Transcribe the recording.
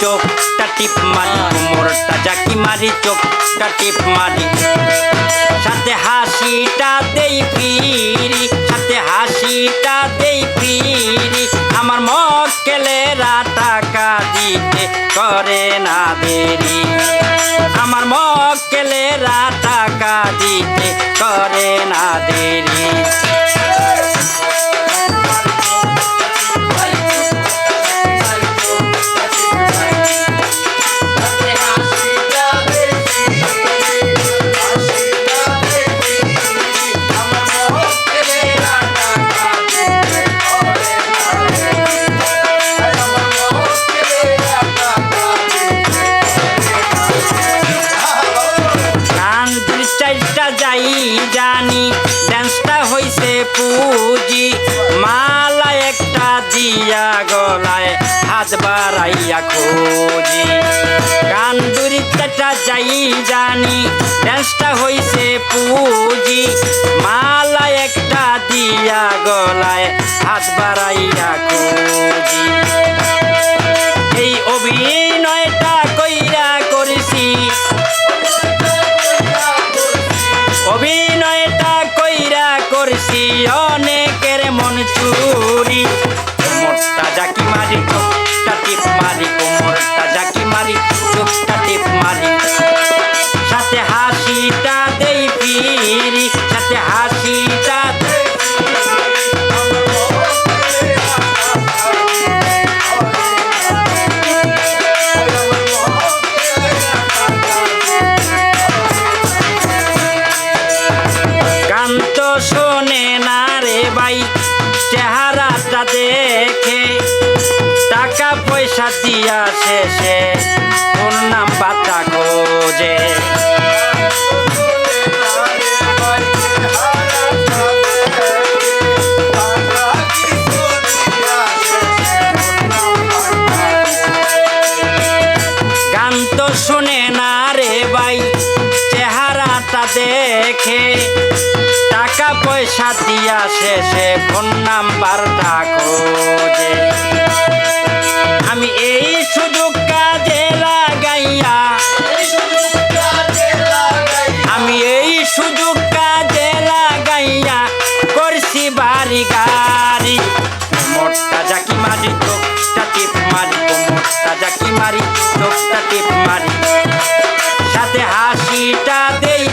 চোখটা টিপ মারি কোমরটা জাকি মারি চোখটা টিপ মারি। সাথে হাসিটা দেই ফিরি, সাথে হাসিটা দেই ফিরি। আমার মক্কেলেরা টাকা দিতে করে না দেরি। আমার মক্কেলেরা টাকা দিতে করে না দেরি। পুজি মালা একটা দিয়া গলায় হাত বাড়াইয়া খুঁজি। গান চারটা যাই জানি ড্যান্সটা হইছে পুঁজি। মালা একটা দিয়া গলায় হাত বাড়াইয়া শোনে না রে ভাই, চেহারাটা দেখে। টাকা পয়সা দিয়া শেষে ফোন নাম্বারটা খোঁজে। গান তো শুনে না রে ভাই, চেহারাটা দেখে। টাকা পয়সা দিয়া শেষে ফোন নাম্বারটা খোঁজে আমি এই সুযোগ কাজে লাগাইয়া, আমি এই সুযোগ কাজে লাগাইয়া করছি বাড়ি গাড়ি। মোটটা জাকি মারি, চোখটা টিপ মারি, মোটটা জাকি মারি, চোখটা টিপ মারি। সাথে হাসিটা দেই